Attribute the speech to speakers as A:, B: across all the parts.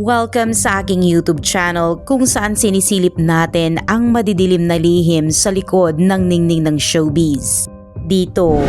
A: Welcome sa aking YouTube channel kung saan sinisilip natin ang madidilim na lihim sa likod ng ningning ng showbiz. Dito,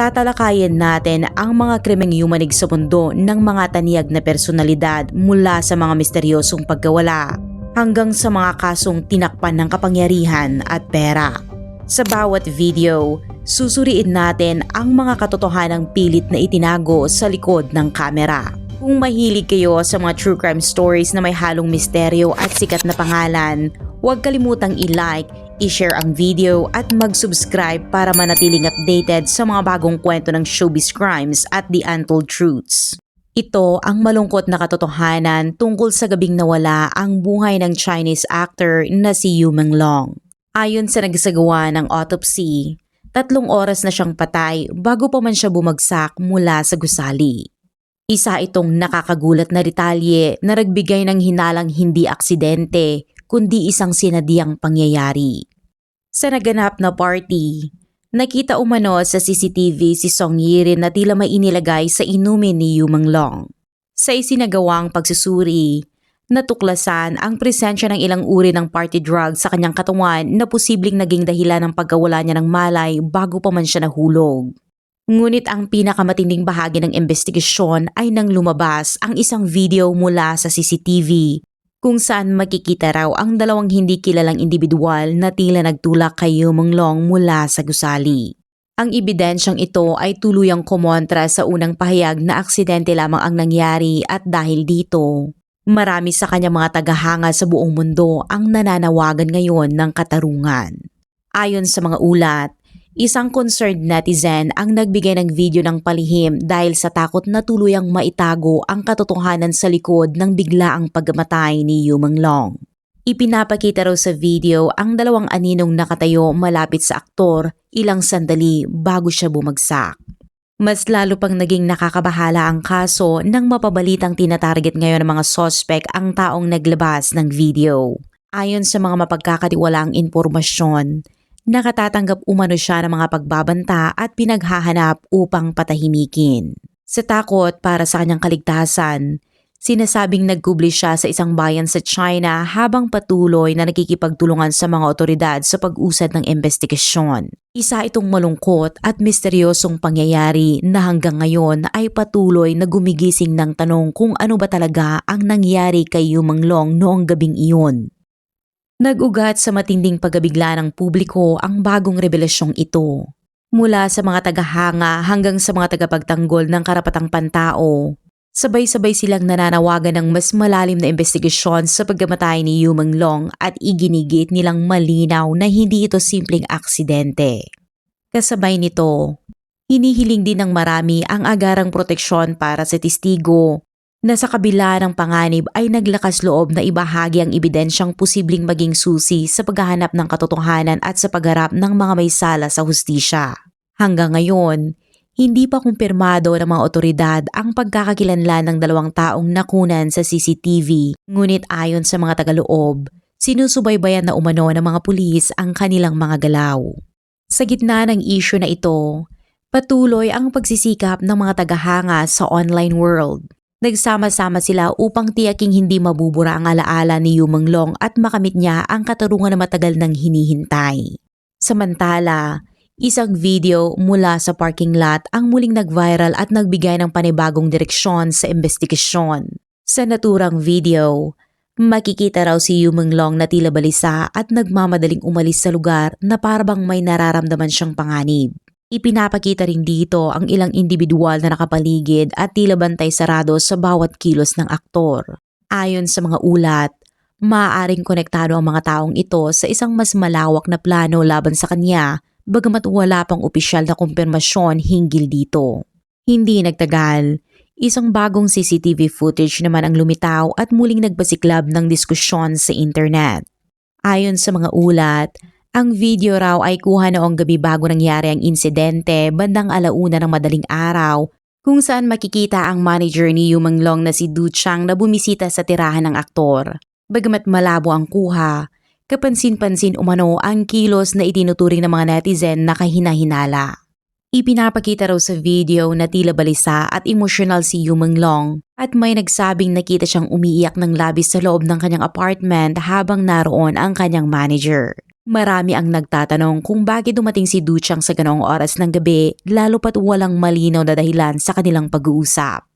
A: tatalakayin natin ang mga krimeng yumanig sa mundo ng mga taniyag na personalidad mula sa mga misteryosong pagkawala hanggang sa mga kasong tinakpan ng kapangyarihan at pera. Sa bawat video, susuriin natin ang mga katotohanang pilit na itinago sa likod ng kamera. Kung mahilig kayo sa mga true crime stories na may halong misteryo at sikat na pangalan, huwag kalimutang i-like, i-share ang video at mag-subscribe para manatiling updated sa mga bagong kwento ng showbiz crimes at the untold truths. Ito ang malungkot na katotohanan tungkol sa gabing nawala ang buhay ng Chinese actor na si Yu Menglong. Ayon sa nagsagawa ng autopsy, tatlong oras na siyang patay bago pa man siya bumagsak mula sa gusali. Isa itong nakakagulat na detalye na nagbigay ng hinalang hindi aksidente kundi isang sinadiyang pangyayari. Sa naganap na party, nakita umano sa CCTV si Song Yirin na tila may inilagay sa inumin ni Yu Menglong. Sa isinagawang pagsusuri, natuklasan ang presensya ng ilang uri ng party drug sa kanyang katawan na posibleng naging dahilan ng pagkawala niya ng malay bago pa man siya nahulog. Ngunit ang pinakamatinding bahagi ng investigasyon ay nang lumabas ang isang video mula sa CCTV kung saan makikita raw ang dalawang hindi kilalang individual na tila nagtulak kay Yumonglong mula sa gusali. Ang ebidensyang ito ay tuluyang kumontra sa unang pahayag na aksidente lamang ang nangyari at dahil dito, marami sa kanyang mga tagahanga sa buong mundo ang nananawagan ngayon ng katarungan. Ayon sa mga ulat, Isang concerned netizen ang nagbigay ng video ng palihim dahil sa takot na tuluyang maitago ang katotohanan sa likod ng biglaang pagkamatay ni Yu Menglong. Ipinapakita raw sa video ang dalawang aninong nakatayo malapit sa aktor ilang sandali bago siya bumagsak. Mas lalo pang naging nakakabahala ang kaso nang mapabalitang tinatarget ngayon ng mga sospek ang taong naglabas ng video. Ayon sa mga mapagkakatiwalaang impormasyon, nakatatanggap umano siya ng mga pagbabanta at pinaghahanap upang patahimikin. Sa takot para sa kanyang kaligtasan, sinasabing nagkubli siya sa isang bayan sa China habang patuloy na nakikipagtulungan sa mga otoridad sa pag-usad ng investigasyon. Isa itong malungkot at misteryosong pangyayari na hanggang ngayon ay patuloy na gumigising ng tanong kung ano ba talaga ang nangyari kay Yumanglong noong gabing iyon. Nag-ugat sa matinding pagabigla ng publiko ang bagong revelasyong ito. Mula sa mga tagahanga hanggang sa mga tagapagtanggol ng karapatang pantao, sabay-sabay silang nananawagan ng mas malalim na investigasyon sa pagkamatay ni Yu Menglong at iginigit nilang malinaw na hindi ito simpleng aksidente. Kasabay nito, hinihiling din ng marami ang agarang proteksyon para sa testigo na sa kabila ng panganib ay naglakas loob na ibahagi ang ebidensyang posibleng maging susi sa paghahanap ng katotohanan at sa pagharap ng mga may sala sa hustisya. Hanggang ngayon, hindi pa kumpirmado ng mga otoridad ang pagkakakilanlan ng dalawang taong nakunan sa CCTV, ngunit ayon sa mga tagaloob, sinusubaybayan na umano ng mga pulis ang kanilang mga galaw. Sa gitna ng isyu na ito, patuloy ang pagsisikap ng mga tagahanga sa online world Nagsama-sama sila upang tiyaking hindi mabubura ang alaala ni Yumanglong at makamit niya ang katarungan na matagal nang hinihintay. Samantala, isang video mula sa parking lot ang muling nag-viral at nagbigay ng panibagong direksyon sa investigasyon. Sa naturang video, makikita raw si Yumanglong na tila balisa at nagmamadaling umalis sa lugar na parabang may nararamdaman siyang panganib. Ipinapakita rin dito ang ilang individual na nakapaligid at tila bantay sarado sa bawat kilos ng aktor. Ayon sa mga ulat, maaaring konektado ang mga taong ito sa isang mas malawak na plano laban sa kanya bagamat wala pang opisyal na kumpirmasyon hinggil dito. Hindi nagtagal, isang bagong CCTV footage naman ang lumitaw at muling nagbasiklab ng diskusyon sa internet. Ayon sa mga ulat, ang video raw ay kuha noong gabi bago nangyari ang insidente bandang alauna ng madaling araw kung saan makikita ang manager ni Yu Menglong na si Du Chang na bumisita sa tirahan ng aktor. Bagamat malabo ang kuha, kapansin-pansin umano ang kilos na itinuturing ng mga netizen na kahina-hinala. Ipinapakita raw sa video na tila balisa at emosyonal si Yumeng Long at may nagsabing nakita siyang umiiyak ng labis sa loob ng kanyang apartment habang naroon ang kanyang manager. Marami ang nagtatanong kung bakit dumating si Duchang sa ganoong oras ng gabi lalo pat walang malinaw na dahilan sa kanilang pag-uusap.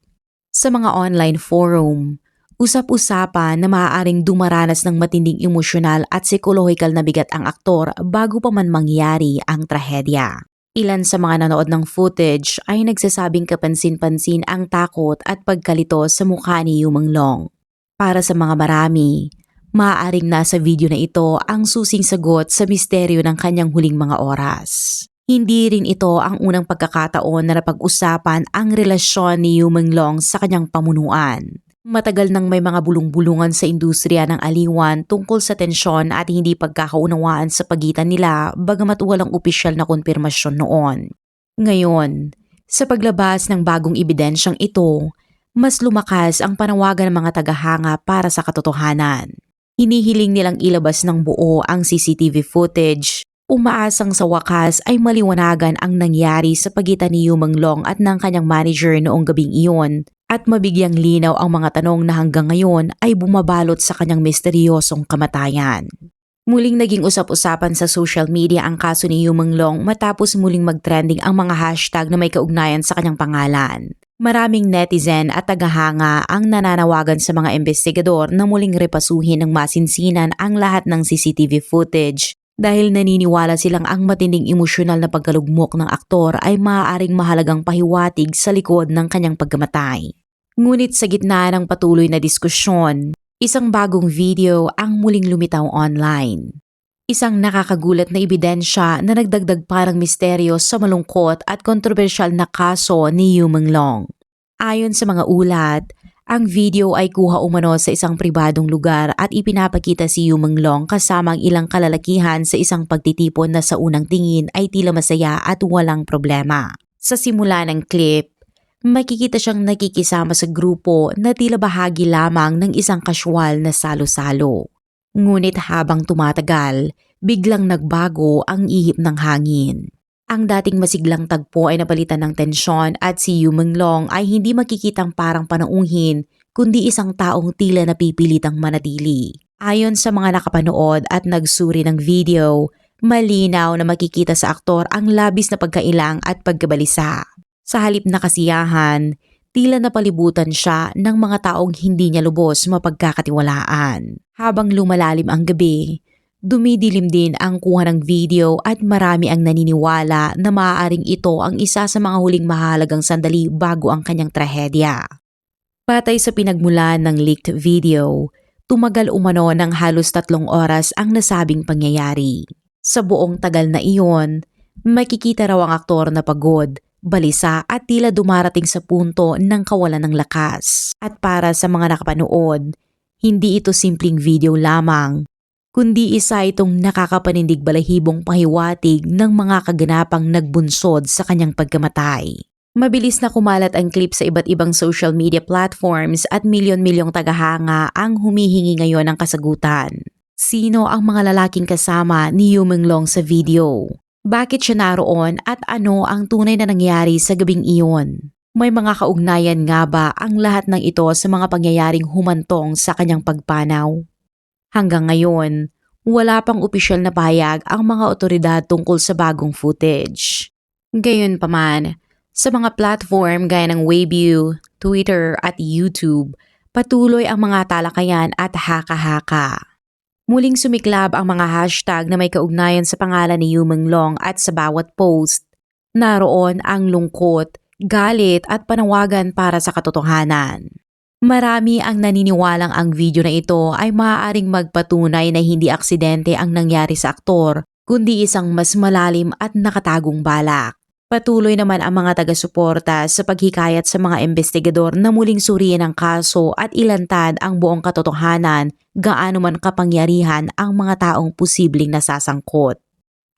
A: Sa mga online forum, usap-usapan na maaaring dumaranas ng matinding emosyonal at psikolohikal na bigat ang aktor bago pa man mangyari ang trahedya. Ilan sa mga nanood ng footage ay nagsasabing kapansin-pansin ang takot at pagkalito sa mukha ni Yumeng Long. Para sa mga marami, maaaring nasa video na ito ang susing sagot sa misteryo ng kanyang huling mga oras. Hindi rin ito ang unang pagkakataon na napag-usapan ang relasyon ni Yumeng Long sa kanyang pamunuan. Matagal nang may mga bulong-bulungan sa industriya ng aliwan tungkol sa tensyon at hindi pagkakaunawaan sa pagitan nila bagamat walang opisyal na konfirmasyon noon. Ngayon, sa paglabas ng bagong ebidensyang ito, mas lumakas ang panawagan ng mga tagahanga para sa katotohanan. Hinihiling nilang ilabas ng buo ang CCTV footage Umaasang sa wakas ay maliwanagan ang nangyari sa pagitan ni Yumeng Long at ng kanyang manager noong gabing iyon at mabigyang linaw ang mga tanong na hanggang ngayon ay bumabalot sa kanyang misteryosong kamatayan. Muling naging usap-usapan sa social media ang kaso ni Yumeng Long matapos muling mag-trending ang mga hashtag na may kaugnayan sa kanyang pangalan. Maraming netizen at tagahanga ang nananawagan sa mga investigador na muling repasuhin ng masinsinan ang lahat ng CCTV footage dahil naniniwala silang ang matinding emosyonal na pagkalugmok ng aktor ay maaaring mahalagang pahiwatig sa likod ng kanyang pagkamatay. Ngunit sa gitna ng patuloy na diskusyon, isang bagong video ang muling lumitaw online. Isang nakakagulat na ebidensya na nagdagdag parang misteryo sa malungkot at kontrobersyal na kaso ni Yumeng Long. Ayon sa mga ulat, ang video ay kuha umano sa isang pribadong lugar at ipinapakita si Yumeng Long kasama ang ilang kalalakihan sa isang pagtitipon na sa unang tingin ay tila masaya at walang problema. Sa simula ng clip, makikita siyang nakikisama sa grupo na tila bahagi lamang ng isang kasyual na salo-salo. Ngunit habang tumatagal, biglang nagbago ang ihip ng hangin. Ang dating masiglang tagpo ay napalitan ng tensyon at si Yumeng Long ay hindi makikitang parang panauhin kundi isang taong tila napipilitang manatili. Ayon sa mga nakapanood at nagsuri ng video, malinaw na makikita sa aktor ang labis na pagkailang at pagkabalisa. Sa halip na kasiyahan, tila napalibutan siya ng mga taong hindi niya lubos mapagkakatiwalaan. Habang lumalalim ang gabi, Dumidilim din ang kuha ng video at marami ang naniniwala na maaaring ito ang isa sa mga huling mahalagang sandali bago ang kanyang trahedya. Patay sa pinagmulan ng leaked video, tumagal umano ng halos tatlong oras ang nasabing pangyayari. Sa buong tagal na iyon, makikita raw ang aktor na pagod, balisa at tila dumarating sa punto ng kawalan ng lakas. At para sa mga nakapanood, hindi ito simpleng video lamang, kundi isa itong nakakapanindig balahibong pahiwatig ng mga kaganapang nagbunsod sa kanyang pagkamatay. Mabilis na kumalat ang clip sa iba't ibang social media platforms at milyon-milyong tagahanga ang humihingi ngayon ng kasagutan. Sino ang mga lalaking kasama ni Yumeng Long sa video? Bakit siya naroon at ano ang tunay na nangyari sa gabing iyon? May mga kaugnayan nga ba ang lahat ng ito sa mga pangyayaring humantong sa kanyang pagpanaw? Hanggang ngayon, wala pang opisyal na pahayag ang mga otoridad tungkol sa bagong footage. Gayunpaman, sa mga platform gaya ng Weibo, Twitter at YouTube, patuloy ang mga talakayan at haka-haka. Muling sumiklab ang mga hashtag na may kaugnayan sa pangalan ni Yumeng Long at sa bawat post. Naroon ang lungkot, galit at panawagan para sa katotohanan. Marami ang naniniwalang ang video na ito ay maaaring magpatunay na hindi aksidente ang nangyari sa aktor, kundi isang mas malalim at nakatagong balak. Patuloy naman ang mga taga-suporta sa paghikayat sa mga investigador na muling suriin ang kaso at ilantad ang buong katotohanan gaano man kapangyarihan ang mga taong posibleng nasasangkot.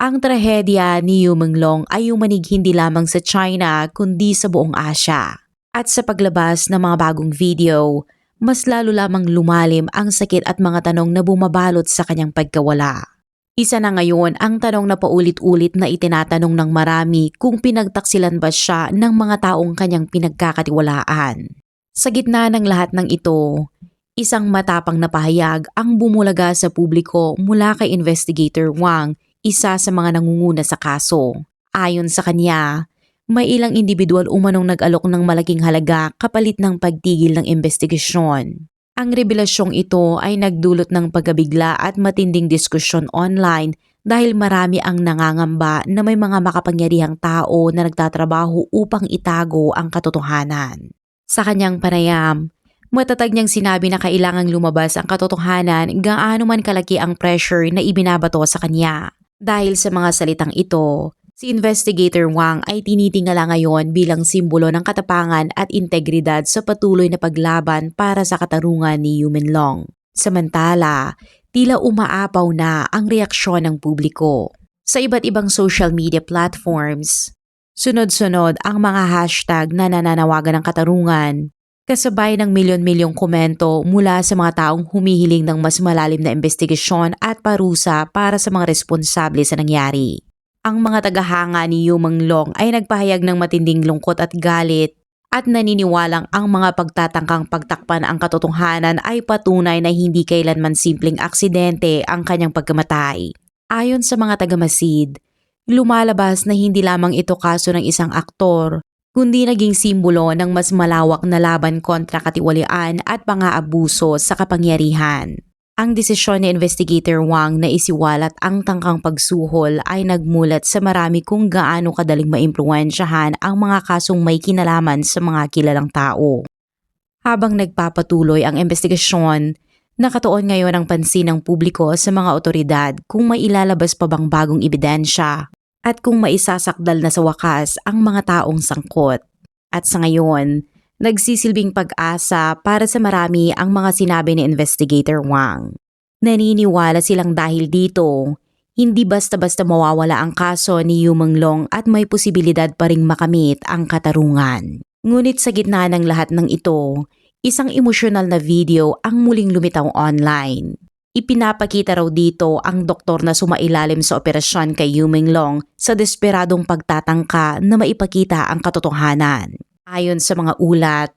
A: Ang trahedya ni Yumeng Long ay umanig hindi lamang sa China kundi sa buong Asya. At sa paglabas ng mga bagong video, mas lalo lamang lumalim ang sakit at mga tanong na bumabalot sa kanyang pagkawala. Isa na ngayon ang tanong na paulit-ulit na itinatanong ng marami kung pinagtaksilan ba siya ng mga taong kanyang pinagkakatiwalaan. Sa gitna ng lahat ng ito, isang matapang na pahayag ang bumulaga sa publiko mula kay Investigator Wang, isa sa mga nangunguna sa kaso. Ayon sa kanya, may ilang individual umanong nag-alok ng malaking halaga kapalit ng pagtigil ng investigasyon. Ang revelasyong ito ay nagdulot ng pagkabigla at matinding diskusyon online dahil marami ang nangangamba na may mga makapangyarihang tao na nagtatrabaho upang itago ang katotohanan. Sa kanyang panayam, matatag niyang sinabi na kailangang lumabas ang katotohanan gaano man kalaki ang pressure na ibinabato sa kanya. Dahil sa mga salitang ito, Si Investigator Wang ay tinitingala ngayon bilang simbolo ng katapangan at integridad sa patuloy na paglaban para sa katarungan ni Yumin Long. Samantala, tila umaapaw na ang reaksyon ng publiko. Sa iba't ibang social media platforms, sunod-sunod ang mga hashtag na nananawagan ng katarungan, kasabay ng milyon-milyong komento mula sa mga taong humihiling ng mas malalim na investigasyon at parusa para sa mga responsable sa nangyari. Ang mga tagahanga ni Yumang Long ay nagpahayag ng matinding lungkot at galit at naniniwalang ang mga pagtatangkang pagtakpan ang katotohanan ay patunay na hindi kailanman simpleng aksidente ang kanyang pagkamatay. Ayon sa mga tagamasid, lumalabas na hindi lamang ito kaso ng isang aktor, kundi naging simbolo ng mas malawak na laban kontra katiwalian at pang-aabuso sa kapangyarihan. Ang desisyon ni Investigator Wang na isiwalat ang tangkang pagsuhol ay nagmulat sa marami kung gaano kadaling maimpluwensyahan ang mga kasong may kinalaman sa mga kilalang tao. Habang nagpapatuloy ang investigasyon, nakatuon ngayon ang pansin ng publiko sa mga otoridad kung may ilalabas pa bang bagong ebidensya at kung maisasakdal na sa wakas ang mga taong sangkot. At sa ngayon, nagsisilbing pag-asa para sa marami ang mga sinabi ni Investigator Wang. Naniniwala silang dahil dito, hindi basta-basta mawawala ang kaso ni Yu Long at may posibilidad pa ring makamit ang katarungan. Ngunit sa gitna ng lahat ng ito, isang emosyonal na video ang muling lumitaw online. Ipinapakita raw dito ang doktor na sumailalim sa operasyon kay Yu Long sa desperadong pagtatangka na maipakita ang katotohanan. Ayon sa mga ulat,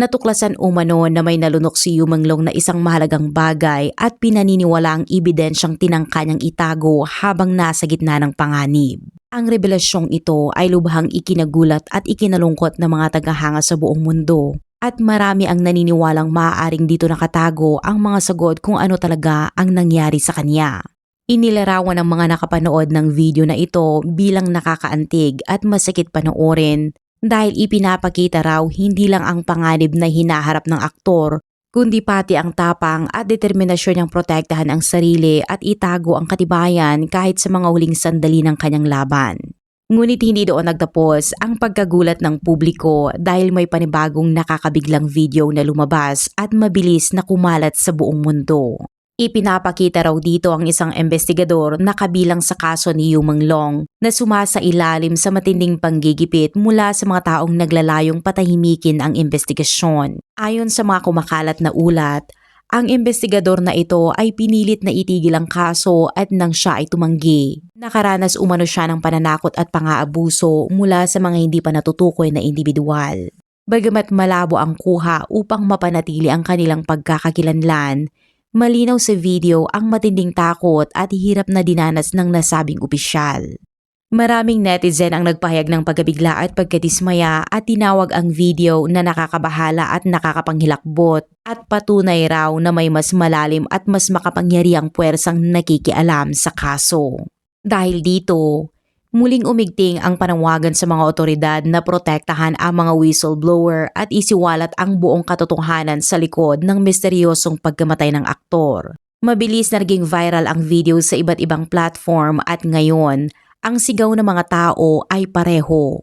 A: natuklasan umano na may nalunok si Yumanglong na isang mahalagang bagay at pinaniniwala ang ebidensyang tinangka niyang itago habang nasa gitna ng panganib. Ang revelasyong ito ay lubhang ikinagulat at ikinalungkot ng mga tagahanga sa buong mundo at marami ang naniniwalang maaaring dito nakatago ang mga sagot kung ano talaga ang nangyari sa kanya. Inilarawan ng mga nakapanood ng video na ito bilang nakakaantig at masakit panoorin dahil ipinapakita raw hindi lang ang panganib na hinaharap ng aktor, kundi pati ang tapang at determinasyon niyang protektahan ang sarili at itago ang katibayan kahit sa mga huling sandali ng kanyang laban. Ngunit hindi doon nagtapos ang pagkagulat ng publiko dahil may panibagong nakakabiglang video na lumabas at mabilis na kumalat sa buong mundo. Ipinapakita raw dito ang isang investigador na kabilang sa kaso ni Yumang Long na sumasa ilalim sa matinding panggigipit mula sa mga taong naglalayong patahimikin ang investigasyon. Ayon sa mga kumakalat na ulat, ang investigador na ito ay pinilit na itigil ang kaso at nang siya ay tumanggi. Nakaranas umano siya ng pananakot at pang-aabuso mula sa mga hindi pa natutukoy na individual. Bagamat malabo ang kuha upang mapanatili ang kanilang pagkakakilanlan, Malinaw sa video ang matinding takot at hirap na dinanas ng nasabing opisyal. Maraming netizen ang nagpahayag ng pagkabigla at pagkadismaya at tinawag ang video na nakakabahala at nakakapanghilakbot at patunay raw na may mas malalim at mas makapangyariang puwersang nakikialam sa kaso. Dahil dito, Muling umigting ang panawagan sa mga otoridad na protektahan ang mga whistleblower at isiwalat ang buong katotohanan sa likod ng misteryosong pagkamatay ng aktor. Mabilis na naging viral ang video sa iba't ibang platform at ngayon, ang sigaw ng mga tao ay pareho.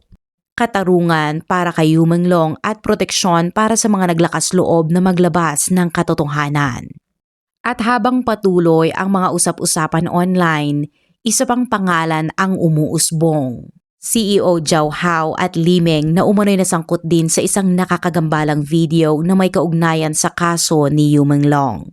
A: Katarungan para kay Long at proteksyon para sa mga naglakas loob na maglabas ng katotohanan. At habang patuloy ang mga usap-usapan online, isa pang pangalan ang umuusbong. CEO Zhao Hao at Limeng na umano'y nasangkot din sa isang nakakagambalang video na may kaugnayan sa kaso ni Yu Long.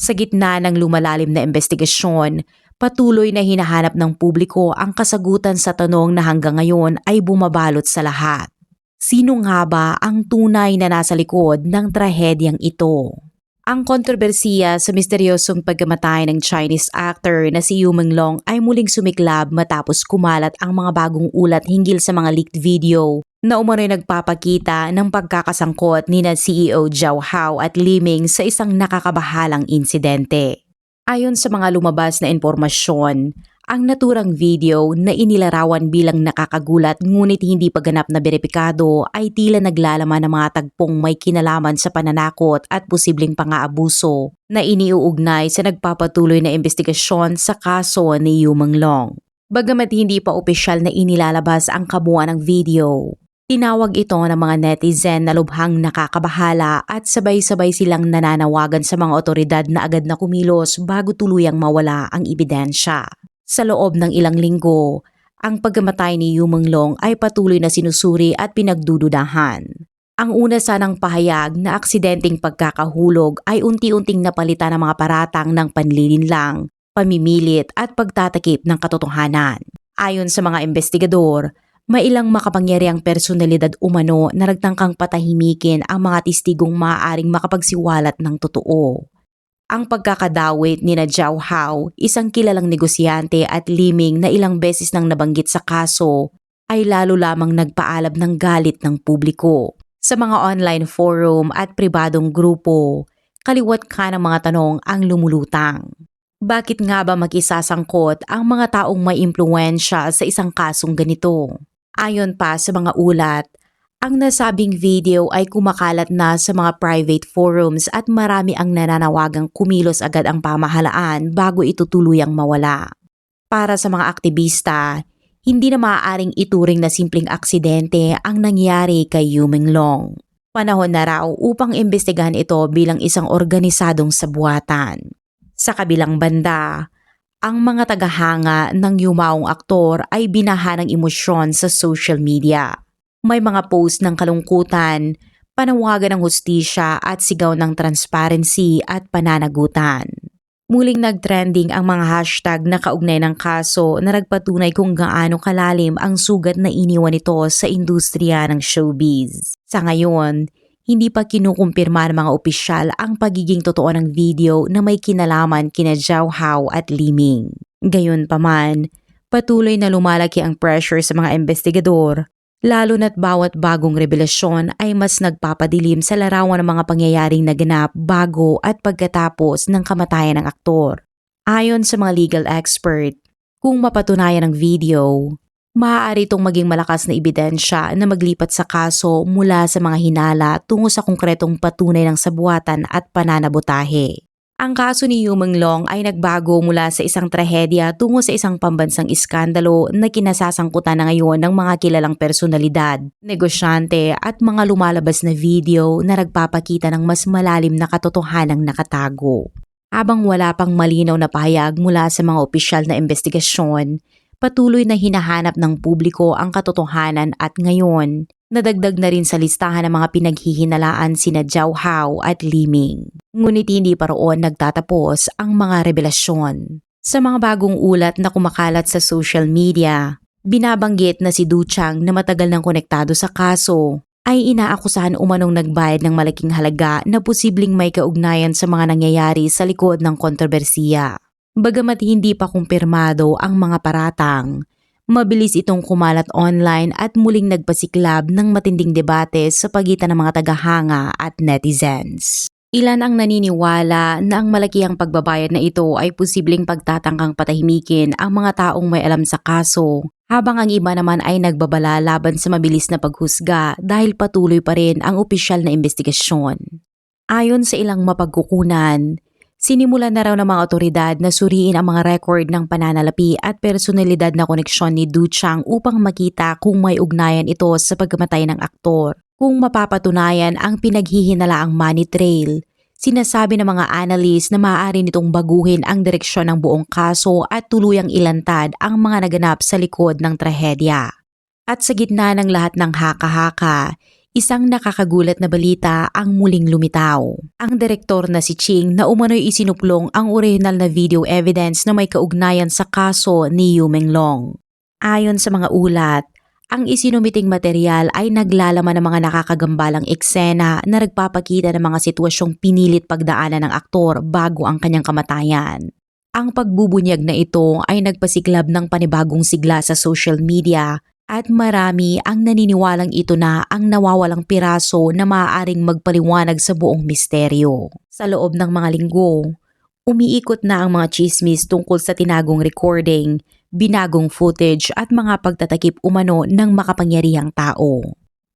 A: Sa gitna ng lumalalim na investigasyon, Patuloy na hinahanap ng publiko ang kasagutan sa tanong na hanggang ngayon ay bumabalot sa lahat. Sino nga ba ang tunay na nasa likod ng trahedyang ito? Ang kontrobersiya sa misteryosong pagkamatay ng Chinese actor na si Yu Long ay muling sumiklab matapos kumalat ang mga bagong ulat hinggil sa mga leaked video na umano'y nagpapakita ng pagkakasangkot ni na CEO Zhao Hao at Li Ming sa isang nakakabahalang insidente. Ayon sa mga lumabas na impormasyon, ang naturang video na inilarawan bilang nakakagulat ngunit hindi pa ganap na beripikado ay tila naglalaman ng mga tagpong may kinalaman sa pananakot at posibleng pang-aabuso na iniuugnay sa nagpapatuloy na investigasyon sa kaso ni Yu Long. Bagamat hindi pa opisyal na inilalabas ang kabuuan ng video, Tinawag ito ng mga netizen na lubhang nakakabahala at sabay-sabay silang nananawagan sa mga otoridad na agad na kumilos bago tuluyang mawala ang ebidensya. Sa loob ng ilang linggo, ang pagkamatay ni Yu Long ay patuloy na sinusuri at pinagdududahan. Ang una sanang pahayag na aksidenteng pagkakahulog ay unti-unting napalitan ng mga paratang ng panlilinlang, pamimilit at pagtatakip ng katotohanan. Ayon sa mga investigador, may ilang makapangyariang personalidad umano na nagtangkang patahimikin ang mga testigong maaaring makapagsiwalat ng totoo. Ang pagkakadawit ni na Zhao Hao, isang kilalang negosyante at liming na ilang beses nang nabanggit sa kaso, ay lalo lamang nagpaalab ng galit ng publiko. Sa mga online forum at pribadong grupo, kaliwat ka ng mga tanong ang lumulutang. Bakit nga ba mag-isasangkot ang mga taong may impluensya sa isang kasong ganito? Ayon pa sa mga ulat, ang nasabing video ay kumakalat na sa mga private forums at marami ang nananawagang kumilos agad ang pamahalaan bago ito tuluyang mawala. Para sa mga aktivista, hindi na maaaring ituring na simpleng aksidente ang nangyari kay Yu Long. Panahon na raw upang imbestigahan ito bilang isang organisadong sabuatan. Sa kabilang banda, ang mga tagahanga ng yumaong aktor ay binaha ng emosyon sa social media. May mga post ng kalungkutan, panawagan ng hustisya at sigaw ng transparency at pananagutan. Muling nagtrending ang mga hashtag na kaugnay ng kaso na nagpatunay kung gaano kalalim ang sugat na iniwan nito sa industriya ng showbiz. Sa ngayon, hindi pa kinukumpirma ng mga opisyal ang pagiging totoo ng video na may kinalaman kina Zhao Hao at Li Ming. Gayunpaman, patuloy na lumalaki ang pressure sa mga investigador, lalo na't bawat bagong revelasyon ay mas nagpapadilim sa larawan ng mga pangyayaring naganap bago at pagkatapos ng kamatayan ng aktor. Ayon sa mga legal expert, kung mapatunayan ng video, Maaari itong maging malakas na ebidensya na maglipat sa kaso mula sa mga hinala tungo sa konkretong patunay ng sabuatan at pananabotahe. Ang kaso ni Yumeng Long ay nagbago mula sa isang trahedya tungo sa isang pambansang iskandalo na kinasasangkutan na ngayon ng mga kilalang personalidad, negosyante at mga lumalabas na video na nagpapakita ng mas malalim na katotohanang nakatago. Habang wala pang malinaw na pahayag mula sa mga opisyal na investigasyon, patuloy na hinahanap ng publiko ang katotohanan at ngayon, nadagdag na rin sa listahan ng mga pinaghihinalaan sina Zhao Hao at Li Ming. Ngunit hindi pa roon nagtatapos ang mga revelasyon. Sa mga bagong ulat na kumakalat sa social media, binabanggit na si Du Chang na matagal nang konektado sa kaso ay inaakusahan umanong nagbayad ng malaking halaga na posibleng may kaugnayan sa mga nangyayari sa likod ng kontrobersiya. Bagamat hindi pa kumpirmado ang mga paratang, mabilis itong kumalat online at muling nagpasiklab ng matinding debate sa pagitan ng mga tagahanga at netizens. Ilan ang naniniwala na ang malakihang pagbabayad na ito ay posibleng pagtatangkang patahimikin ang mga taong may alam sa kaso, habang ang iba naman ay nagbabala laban sa mabilis na paghusga dahil patuloy pa rin ang opisyal na investigasyon. Ayon sa ilang mapagkukunan, Sinimulan na raw ng mga otoridad na suriin ang mga record ng pananalapi at personalidad na koneksyon ni Du Chang upang makita kung may ugnayan ito sa pagkamatay ng aktor. Kung mapapatunayan ang pinaghihinalaang money trail, sinasabi ng mga analyst na maaari nitong baguhin ang direksyon ng buong kaso at tuluyang ilantad ang mga naganap sa likod ng trahedya. At sa gitna ng lahat ng haka-haka, Isang nakakagulat na balita ang muling lumitaw. Ang direktor na si Ching na umano'y isinuplong ang original na video evidence na may kaugnayan sa kaso ni Yu Menglong. Ayon sa mga ulat, ang isinumiting material ay naglalaman ng mga nakakagambalang eksena na nagpapakita ng mga sitwasyong pinilit pagdaanan ng aktor bago ang kanyang kamatayan. Ang pagbubunyag na ito ay nagpasiklab ng panibagong sigla sa social media at marami ang naniniwalang ito na ang nawawalang piraso na maaaring magpaliwanag sa buong misteryo. Sa loob ng mga linggo, umiikot na ang mga chismis tungkol sa tinagong recording, binagong footage at mga pagtatakip umano ng makapangyarihang tao.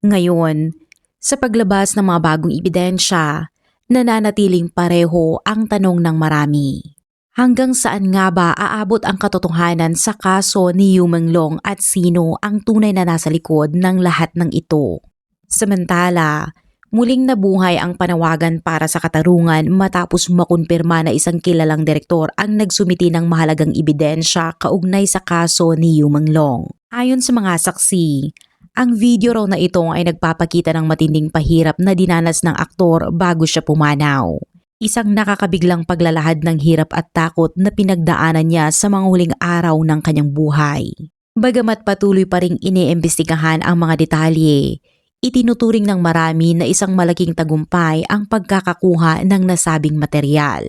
A: Ngayon, sa paglabas ng mga bagong ebidensya, nananatiling pareho ang tanong ng marami. Hanggang saan nga ba aabot ang katotohanan sa kaso ni Yu Menglong at sino ang tunay na nasa likod ng lahat ng ito? Samantala, muling nabuhay ang panawagan para sa katarungan matapos makumpirma na isang kilalang direktor ang nagsumiti ng mahalagang ebidensya kaugnay sa kaso ni Yu Menglong. Ayon sa mga saksi, ang video raw na ito ay nagpapakita ng matinding pahirap na dinanas ng aktor bago siya pumanaw. Isang nakakabiglang paglalahad ng hirap at takot na pinagdaanan niya sa mga huling araw ng kanyang buhay. Bagamat patuloy pa ring iniimbestigahan ang mga detalye, itinuturing ng marami na isang malaking tagumpay ang pagkakakuha ng nasabing material.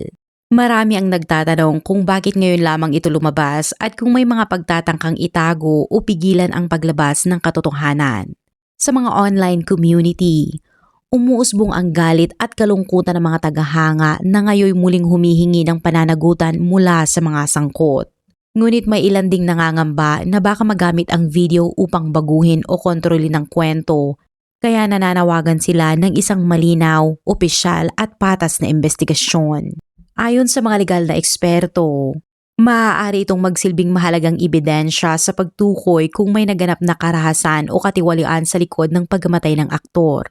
A: Marami ang nagtatanong kung bakit ngayon lamang ito lumabas at kung may mga pagtatangkang itago o pigilan ang paglabas ng katotohanan. Sa mga online community, umuusbong ang galit at kalungkutan ng mga tagahanga na ngayon muling humihingi ng pananagutan mula sa mga sangkot. Ngunit may ilan ding nangangamba na baka magamit ang video upang baguhin o kontrolin ang kwento, kaya nananawagan sila ng isang malinaw, opisyal at patas na investigasyon. Ayon sa mga legal na eksperto, maaari itong magsilbing mahalagang ebidensya sa pagtukoy kung may naganap na karahasan o katiwalian sa likod ng pagkamatay ng aktor.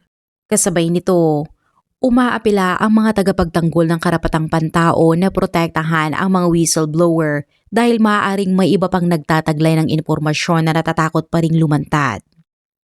A: Kasabay nito, umaapila ang mga tagapagtanggol ng karapatang pantao na protektahan ang mga whistleblower dahil maaaring may iba pang nagtataglay ng impormasyon na natatakot pa ring lumantad.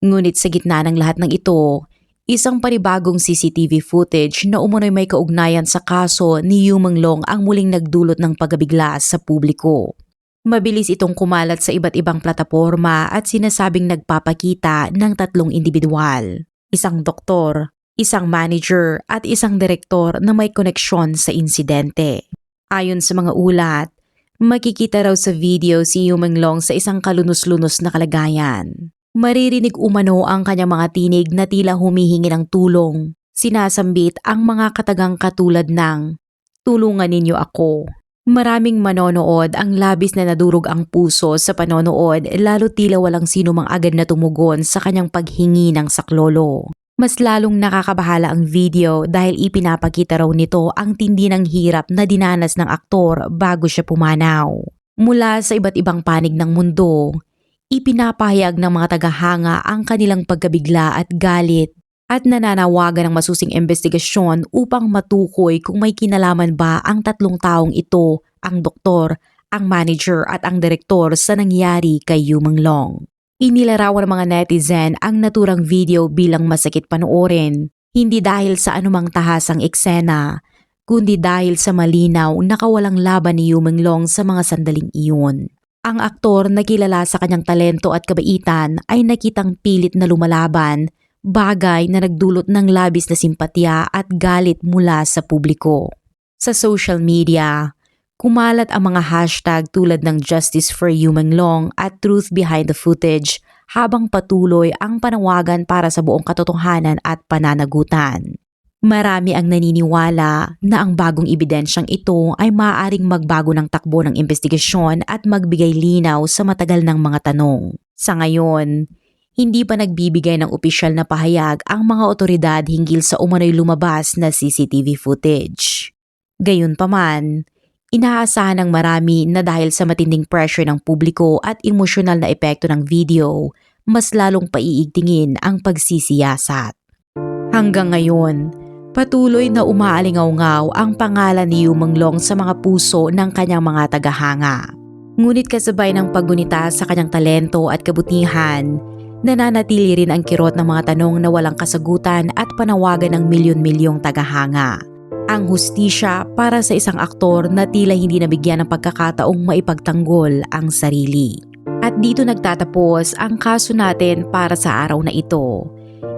A: Ngunit sa gitna ng lahat ng ito, isang panibagong CCTV footage na umunoy may kaugnayan sa kaso ni Yu Menglong ang muling nagdulot ng pagabigla sa publiko. Mabilis itong kumalat sa iba't ibang plataforma at sinasabing nagpapakita ng tatlong individual isang doktor, isang manager at isang direktor na may koneksyon sa insidente. Ayon sa mga ulat, makikita raw sa video si Yu Menglong sa isang kalunos-lunos na kalagayan. Maririnig umano ang kanyang mga tinig na tila humihingi ng tulong. Sinasambit ang mga katagang katulad ng, Tulungan ninyo ako. Maraming manonood ang labis na nadurog ang puso sa panonood lalo tila walang sino mang agad na tumugon sa kanyang paghingi ng saklolo. Mas lalong nakakabahala ang video dahil ipinapakita raw nito ang tindi ng hirap na dinanas ng aktor bago siya pumanaw. Mula sa iba't ibang panig ng mundo, ipinapahayag ng mga tagahanga ang kanilang pagkabigla at galit at nananawagan ng masusing investigasyon upang matukoy kung may kinalaman ba ang tatlong taong ito, ang doktor, ang manager at ang direktor sa nangyari kay Yu Menglong. Inilarawan ng mga netizen ang naturang video bilang masakit panoorin, hindi dahil sa anumang tahasang eksena, kundi dahil sa malinaw na kawalang laban ni Yu Menglong sa mga sandaling iyon. Ang aktor na kilala sa kanyang talento at kabaitan ay nakitang pilit na lumalaban, bagay na nagdulot ng labis na simpatya at galit mula sa publiko. Sa social media, kumalat ang mga hashtag tulad ng Justice for Human Long at Truth Behind the Footage habang patuloy ang panawagan para sa buong katotohanan at pananagutan. Marami ang naniniwala na ang bagong ebidensyang ito ay maaaring magbago ng takbo ng investigasyon at magbigay linaw sa matagal ng mga tanong. Sa ngayon, hindi pa nagbibigay ng opisyal na pahayag ang mga otoridad hinggil sa umano'y lumabas na CCTV footage. Gayunpaman, inaasahan ng marami na dahil sa matinding pressure ng publiko at emosyonal na epekto ng video, mas lalong paiigtingin ang pagsisiyasat. Hanggang ngayon, Patuloy na umaalingaw-ngaw ang pangalan ni Yu Menglong sa mga puso ng kanyang mga tagahanga. Ngunit kasabay ng paggunita sa kanyang talento at kabutihan, Nananatili rin ang kirot ng mga tanong na walang kasagutan at panawagan ng milyon-milyong tagahanga. Ang hustisya para sa isang aktor na tila hindi nabigyan ng pagkakataong maipagtanggol ang sarili. At dito nagtatapos ang kaso natin para sa araw na ito.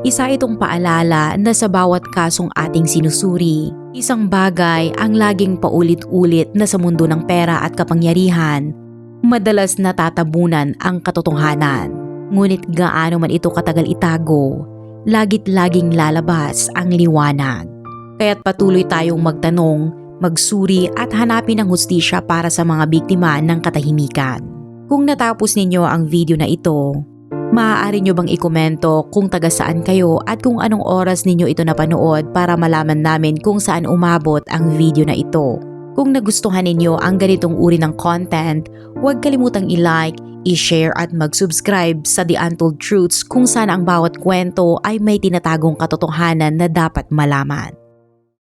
A: Isa itong paalala na sa bawat kasong ating sinusuri, isang bagay ang laging paulit-ulit na sa mundo ng pera at kapangyarihan, madalas natatabunan ang katotohanan. Ngunit gaano man ito katagal itago, lagit laging lalabas ang liwanag. Kaya't patuloy tayong magtanong, magsuri at hanapin ang hustisya para sa mga biktima ng katahimikan. Kung natapos ninyo ang video na ito, maaari nyo bang ikomento kung taga saan kayo at kung anong oras ninyo ito napanood para malaman namin kung saan umabot ang video na ito. Kung nagustuhan ninyo ang ganitong uri ng content, huwag kalimutang i-like, i-share at mag-subscribe sa The Untold Truths kung saan ang bawat kwento ay may tinatagong katotohanan na dapat malaman.